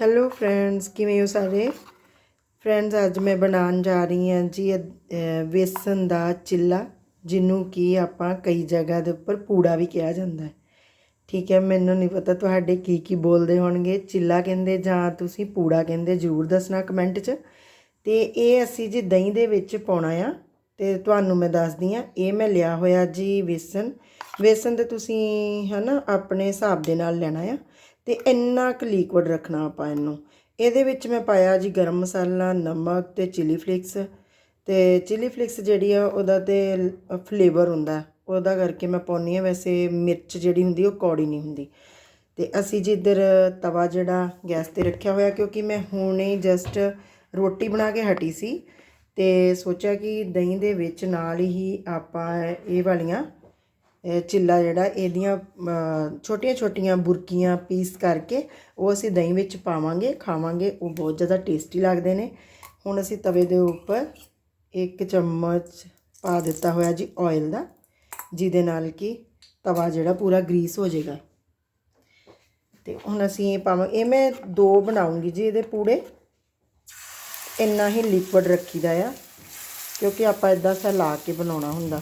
Hello friends ਕਿਵੇਂ ਹੋ ਸਾਰੇ? ਫਰੈਂਡਸ ਅੱਜ ਮੈਂ ਬਣਾਉਣ ਜਾ ਰਹੀ ਹਾਂ ਜੀ ਇਹ, ਵੇਸਣ ਦਾ ਚਿੱਲਾ ਜਿਹਨੂੰ ਕਿ ਆਪਾਂ ਕਈ ਜਗ੍ਹਾ ਦੇ ਉੱਪਰ ਪੂੜਾ ਵੀ ਕਿਹਾ ਜਾਂਦਾ ਹੈ। ਠੀਕ ਹੈ ਮੈਨੂੰ ਨਹੀਂ ਪਤਾ ਤੁਹਾਡੇ ਕੀ ਕੀ ਬੋਲਦੇ ਹੋਣਗੇ। ਚਿੱਲਾ ਕਹਿੰਦੇ ਜਾਂ ਤੁਸੀਂ ਪੂੜਾ ਕਹਿੰਦੇ ਜਰੂਰ ਦੱਸਣਾ ਕਮੈਂਟ 'ਚ। ਤੇ ਇਹ ਅਸੀਂ ਜੀ ਦਹੀਂ ਦੇ ਵਿੱਚ ਪਾਉਣਾ ਆ। ਤੇ ਤੁਹਾਨੂੰ ਮੈਂ ਦੱਸਦੀ ਆ ਇਹ ਮੈਂ ਲਿਆ ਹੋਇਆ ਜੀ ਵੇਸਣ। ਵੇਸਣ ਤੇ ਤੁਸੀਂ ਹਨਾ ਆਪਣੇ ਹਿਸਾਬ ਦੇ ਨਾਲ ਲੈਣਾ ਆ। ਤੇ ਇੰਨਾ ਕੁ ਲਿਕਵਿਡ ਰੱਖਣਾ ਆਪਾਂ ਇਹਨੂੰ। ਇਹਦੇ ਵਿੱਚ ਮੈਂ ਪਾਇਆ ਜੀ ਗਰਮ ਮਸਾਲਾ, ਨਮਕ ਤੇ ਚਿਲੀ ਫਲੇਕਸ ਤੇ ਚਿਲੀ ਫਲੇਕਸ ਜਿਹੜੀ ਆ ਉਹਦਾ ਤੇ ਫਲੇਵਰ ਹੁੰਦਾ। ਉਹਦਾ ਕਰਕੇ ਮੈਂ ਪਾਉਂਦੀ ਆ ਵੈਸੇ ਮਿਰਚ ਜਿਹੜੀ ਹੁੰਦੀ ਉਹ ਕੌੜੀ ਨਹੀਂ ਹੁੰਦੀ। ਤੇ ਅਸੀਂ ਜਿੱਧਰ ਤਵਾ ਜਿਹੜਾ ਗੈਸ ਤੇ ਰੱਖਿਆ ਹੋਇਆ ਕਿਉਂਕਿ ਮੈਂ ਹੁਣੇ ਜਸਟ ਰੋਟੀ ਬਣਾ ਕੇ ਹਟੀ ਸੀ ਤੇ ਸੋਚਿਆ ਕਿ ਦਹੀਂ ਦੇ ਵਿੱਚ ਨਾਲ ਹੀ ਆਪਾਂ ਇਹ ਵਾਲੀਆਂ ਚਿੱਲਾ ਜਿਹੜਾ, ਇਹਦੀਆਂ ਛੋਟੀਆਂ-ਛੋਟੀਆਂ ਬੁਰਕੀਆਂ ਪੀਸ ਕਰਕੇ ਉਹ ਅਸੀਂ ਦਹੀਂ ਵਿੱਚ ਪਾਵਾਂਗੇ, ਖਾਵਾਂਗੇ, ਉਹ ਬਹੁਤ ਜ਼ਿਆਦਾ ਟੇਸਟੀ ਲੱਗਦੇ ਨੇ। ਹੁਣ ਅਸੀਂ ਤਵੇ ਦੇ ਉੱਪਰ ਇੱਕ ਚਮਚ ਪਾ ਦਿੱਤਾ ਹੋਇਆ ਜੀ ਆਇਲ ਦਾ, ਜਿਹਦੇ ਨਾਲ ਕਿ ਤਵਾ ਜਿਹੜਾ ਪੂਰਾ ਗਰੀਸ ਹੋ ਜਾਏਗਾ। ਤੇ ਹੁਣ ਅਸੀਂ ਇਹ ਪਾਵਾਂ, ਇਹ ਮੈਂ ਦੋ ਬਣਾਉਂਗੀ ਜੀ ਇਹਦੇ ਪੂੜੇ। ਇੰਨਾ ਹੀ ਲਿਕਵਿਡ ਰੱਖੀਦਾ ਆ, ਕਿਉਂਕਿ ਆਪਾਂ ਇਦਾਂ ਸਹਿਲਾ ਕੇ ਬਣਾਉਣਾ ਹੁੰਦਾ।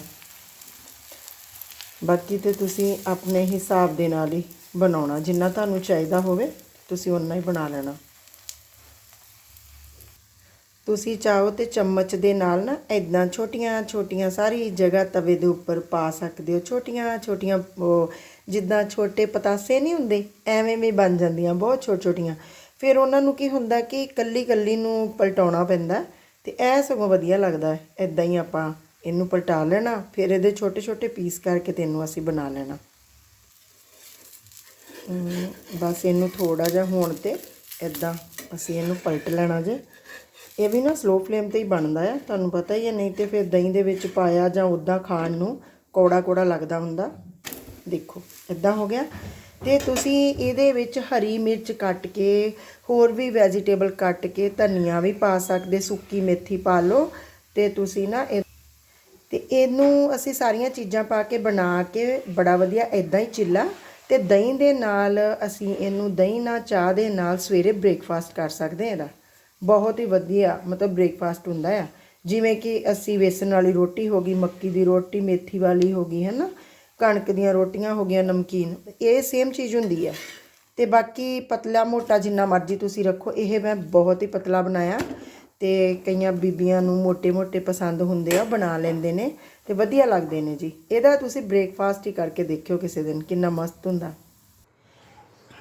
ਬਾਕੀ ਤੇ ਤੁਸੀਂ ਆਪਣੇ ਹਿਸਾਬ ਦੇ ਨਾਲ ਹੀ ਬਣਾਉਣਾ। ਜਿੰਨਾ ਤੁਹਾਨੂੰ ਚਾਹੀਦਾ ਹੋਵੇ, ਤੁਸੀਂ ਓਨਾ ਹੀ ਬਣਾ ਲੈਣਾ। ਤੁਸੀਂ ਚਾਹੋ ਤੇ ਚਮਚ ਦੇ ਨਾਲ ਨਾ ਇਦਾਂ ਛੋਟੀਆਂ ਛੋਟੀਆਂ ਸਾਰੀ ਜਗ੍ਹਾ ਤਵੇ ਦੇ ਉੱਪਰ ਪਾ ਸਕਦੇ ਹੋ। ਛੋਟੀਆਂ ਛੋਟੀਆਂ, ਉਹ ਜਿੱਦਾਂ ਛੋਟੇ ਪਤਾਸੇ ਨਹੀਂ ਹੁੰਦੇ, ਐਵੇਂ ਵੀ ਬਣ ਜਾਂਦੀਆਂ, ਬਹੁਤ ਛੋਟ ਛੋਟੀਆਂ। ਫਿਰ ਉਹਨਾਂ ਨੂੰ ਕੀ ਹੁੰਦਾ ਕਿ ਕੱਲੀ ਕੱਲੀ ਨੂੰ ਪਲਟਾਉਣਾ ਪੈਂਦਾ। ਤੇ ਇਹ ਸਗੋਂ ਵਧੀਆ ਲੱਗਦਾ ਇਦਾਂ ਹੀ ਆਪਾਂ ਇਹਨੂੰ ਪਲਟਾ ਲੈਣਾ, ਫਿਰ ਇਹਦੇ ਛੋਟੇ ਛੋਟੇ ਪੀਸ ਕਰਕੇ ਤੈਨੂੰ ਅਸੀਂ ਬਣਾ ਲੈਣਾ। ਬਸ ਇਹਨੂੰ ਥੋੜਾ ਜਿਹਾ ਹੋਣ ਤੇ ਇਦਾਂ ਅਸੀਂ ਇਹਨੂੰ ਪਲਟ ਲੈਣਾ ਜੇ। ਇਹ ਵੀ ਨਾ ਸਲੋ ਫਲੇਮ ਤੇ ਹੀ ਬਣਦਾ ਆ, ਤੁਹਾਨੂੰ ਪਤਾ ਹੀ ਹੈ ਨਹੀਂ ਤੇ ਫਿਰ ਦਹੀਂ ਦੇ ਵਿੱਚ ਪਾਇਆ ਜਾਂ ਉਦਾਂ ਖਾਣ ਨੂੰ ਕੌੜਾ ਕੌੜਾ ਲੱਗਦਾ ਹੁੰਦਾ। ਦੇਖੋ ਇਦਾਂ ਹੋ ਗਿਆ। ਤੇ ਤੁਸੀਂ ਇਹਦੇ ਵਿੱਚ ਹਰੀ ਮਿਰਚ ਕੱਟ ਕੇ, ਹੋਰ ਵੀ ਵੈਜੀਟੇਬਲ ਕੱਟ ਕੇ ਧਨੀਆ ਵੀ ਪਾ ਸਕਦੇ, ਸੁੱਕੀ ਮੇਥੀ ਪਾ ਲਓ। ਤੇ ਤੁਸੀਂ ਨਾ ਇਹ ਤੇ ਇਹਨੂੰ ਅਸੀਂ ਸਾਰੀਆਂ ਚੀਜ਼ਾਂ ਪਾ ਕੇ ਬਣਾ ਕੇ ਬੜਾ ਵਧੀਆ ਇਦਾਂ ਹੀ ਚਿੱਲਾ ਤੇ ਦਹੀਂ ਦੇ ਨਾਲ ਅਸੀਂ ਇਹਨੂੰ ਦਹੀਂ ਨਾਲ, ਚਾਹ ਦੇ ਨਾਲ ਸਵੇਰੇ ਬ੍ਰੇਕਫਾਸਟ ਕਰ ਸਕਦੇ ਹਾਂ ਇਹਦਾ। ਬਹੁਤ ਹੀ ਵਧੀਆ ਮਤਲਬ ਬ੍ਰੇਕਫਾਸਟ ਹੁੰਦਾ ਆ। ਜਿਵੇਂ ਕਿ ਅਸੀਂ ਵੇਸਣ ਵਾਲੀ ਰੋਟੀ ਹੋ ਗਈ, ਮੱਕੀ ਦੀ ਰੋਟੀ, ਮੇਥੀ ਵਾਲੀ ਹੋ ਗਈ ਹੈ ਨਾ ਕਣਕ ਦੀਆਂ ਰੋਟੀਆਂ ਹੋ ਗਈਆਂ, ਨਮਕੀਨ। ਇਹ ਸੇਮ ਚੀਜ਼ ਹੁੰਦੀ ਹੈ ਤੇ ਬਾਕੀ ਪਤਲਾ ਮੋਟਾ ਜਿੰਨਾ ਮਰਜ਼ੀ ਤੁਸੀਂ ਰੱਖੋ, ਇਹ ਮੈਂ ਬਹੁਤ ਹੀ ਪਤਲਾ ਬਣਾਇਆ। ਤੇ ਕਈਆਂ ਬੀਬੀਆਂ ਨੂੰ ਮੋਟੇ ਮੋਟੇ ਪਸੰਦ ਹੁੰਦੇ ਆ, ਬਣਾ ਲੈਂਦੇ ਨੇ ਤੇ ਵਧੀਆ ਲੱਗਦੇ ਨੇ ਜੀ। ਇਹਦਾ ਤੁਸੀਂ ਬ੍ਰੇਕਫਾਸਟ ਹੀ ਕਰਕੇ ਦੇਖਿਓ ਕਿਸੇ ਦਿਨ, ਕਿੰਨਾ ਮਸਤ ਹੁੰਦਾ।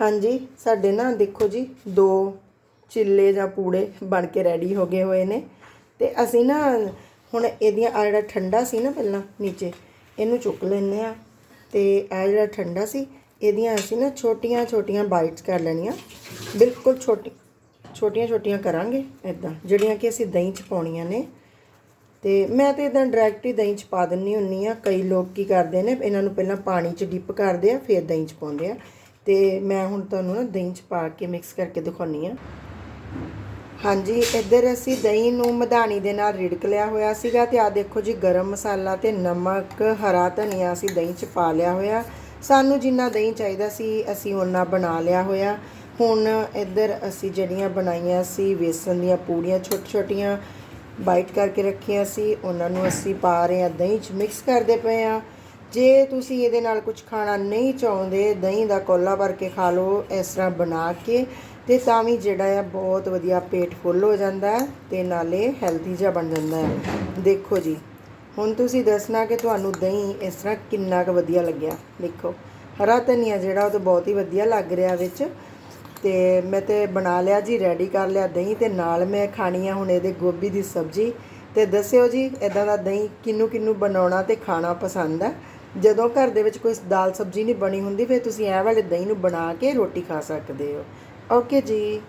ਹਾਂਜੀ, ਸਾਡੇ ਨਾ ਦੇਖੋ ਜੀ, ਦੋ ਚਿੱਲੇ ਜਾਂ ਪੂੜੇ ਬਣ ਕੇ ਰੈਡੀ ਹੋ ਗਏ ਹੋਏ ਨੇ। ਤੇ ਅਸੀਂ ਨਾ ਹੁਣ ਇਹਦੀਆਂ ਆ ਜਿਹੜਾ ਠੰਡਾ ਸੀ ਨਾ ਪਹਿਲਾਂ ਨੀਚੇ, ਇਹਨੂੰ ਚੁੱਕ ਲੈਨੇ ਆ। ਤੇ ਆ ਜਿਹੜਾ ਠੰਡਾ ਸੀ, ਇਹਦੀਆਂ ਅਸੀਂ ਨਾ ਛੋਟੀਆਂ ਛੋਟੀਆਂ ਬਾਈਟਸ ਕਰ ਲੈਣੀਆਂ। ਬਿਲਕੁਲ ਛੋਟੀ ਛੋਟੀਆਂ ਛੋਟੀਆਂ ਕਰਾਂਗੇ ਇਦਾਂ ਜਿਹੜੀਆਂ ਕਿ ਅਸੀਂ ਦਹੀਂ ਚ ਪਾਉਣੀਆਂ ਨੇ। ਤੇ ਮੈਂ ਤੇ ਇਦਾਂ ਡਾਇਰੈਕਟ ਹੀ ਦਹੀਂ ਚ ਪਾ ਦਿੰਨੀ ਹੁੰਨੀ ਆ। ਕਈ ਲੋਕ ਕੀ ਕਰਦੇ ਨੇ, ਇਹਨਾਂ ਨੂੰ ਪਹਿਲਾਂ ਪਾਣੀ ਚ ਡਿਪ ਕਰਦੇ ਆ, ਫਿਰ ਦਹੀਂ ਚ ਪਾਉਂਦੇ ਆ। ਤੇ ਮੈਂ ਹੁਣ ਤੁਹਾਨੂੰ ਨਾ ਦਹੀਂ ਚ ਪਾ ਕੇ ਮਿਕਸ ਕਰਕੇ ਦਿਖਾਉਣੀ ਆ। ਹਾਂਜੀ, ਇੱਧਰ ਅਸੀਂ ਦਹੀਂ ਨੂੰ ਮਧਾਣੀ ਦੇ ਨਾਲ ਰਿੜਕ ਲਿਆ ਹੋਇਆ ਸੀਗਾ ਤੇ ਆ ਦੇਖੋ ਜੀ, ਗਰਮ ਮਸਾਲਾ ਤੇ ਨਮਕ, ਹਰਾ ਧਨੀਆ ਅਸੀਂ ਦਹੀਂ ਚ ਪਾ ਲਿਆ ਹੋਇਆ। ਸਾਨੂੰ ਜਿੰਨਾ ਦਹੀਂ ਚਾਹੀਦਾ ਸੀ, ਅਸੀਂ ਉਹਨਾਂ ਬਣਾ ਲਿਆ ਹੋਇਆ। ਹੁਣ ਇੱਧਰ ਅਸੀਂ ਜਿਹੜੀਆਂ ਬਣਾਈਆਂ ਸੀ, ਵੇਸਣ ਦੀਆਂ ਪੂੜੀਆਂ ਛੋਟੀ ਛੋਟੀਆਂ ਬਾਈਟ ਕਰਕੇ ਰੱਖੀਆਂ ਸੀ, ਉਹਨਾਂ ਨੂੰ ਅਸੀਂ ਪਾ ਰਹੇ ਹਾਂ, ਦਹੀਂ 'ਚ ਮਿਕਸ ਕਰਦੇ ਪਏ ਆ ਜੇ ਤੁਸੀਂ ਇਹਦੇ ਨਾਲ ਕੁਝ ਖਾਣਾ ਨਹੀਂ ਚਾਹੁੰਦੇ, ਦਹੀਂ ਦਾ ਕੋਲਾ ਭਰ ਕੇ ਖਾ ਲਓ, ਇਸ ਤਰ੍ਹਾਂ ਬਣਾ ਕੇ, ਤੇ ਤਾਂ ਵੀ ਜਿਹੜਾ ਆ ਬਹੁਤ ਵਧੀਆ ਪੇਟ ਫੁੱਲ ਹੋ ਜਾਂਦਾ ਹੈ ਤੇ ਨਾਲੇ ਹੈਲਦੀ ਜਿਹਾ ਬਣ ਜਾਂਦਾ ਹੈ। ਦੇਖੋ ਜੀ, ਹੁਣ ਤੁਸੀਂ ਦੱਸਣਾ ਕਿ ਤੁਹਾਨੂੰ ਦਹੀਂ ਇਸ ਤਰ੍ਹਾਂ ਕਿੰਨਾ ਕੁ ਵਧੀਆ ਲੱਗਿਆ। ਦੇਖੋ, ਹਰਾ ਧਨੀਆ ਜਿਹੜਾ ਉਹ ਤਾਂ ਬਹੁਤ ਹੀ ਵਧੀਆ ਲੱਗ ਰਿਹਾ ਵਿੱਚ। ਤੇ ਮੈਂ ਤੇ ਬਣਾ ਲਿਆ ਜੀ ਰੈਡੀ ਕਰ ਲਿਆ ਦਹੀਂ ਤੇ ਨਾਲ ਮੈਂ ਖਾਣੀ ਆ ਹੁਣ ਇਹਦੇ ਗੋਭੀ ਦੀ ਸਬਜ਼ੀ। ਤੇ ਦੱਸਿਓ ਜੀ ਇਦਾਂ ਦਾ ਦਹੀਂ ਕਿੰਨੂੰ ਕਿੰਨੂੰ ਬਣਾਉਣਾ ਤੇ ਖਾਣਾ ਪਸੰਦ ਹੈ ਜਦੋਂ ਘਰ ਦੇ ਵਿੱਚ ਕੋਈ ਦਾਲ ਸਬਜ਼ੀ ਨਹੀਂ ਬਣੀ ਹੁੰਦੀ, ਫਿਰ ਤੁਸੀਂ ਇਹ ਵਾਲੇ ਦਹੀਂ ਨੂੰ ਬਣਾ ਕੇ ਰੋਟੀ ਖਾ ਸਕਦੇ ਹੋ। ਓਕੇ ਜੀ।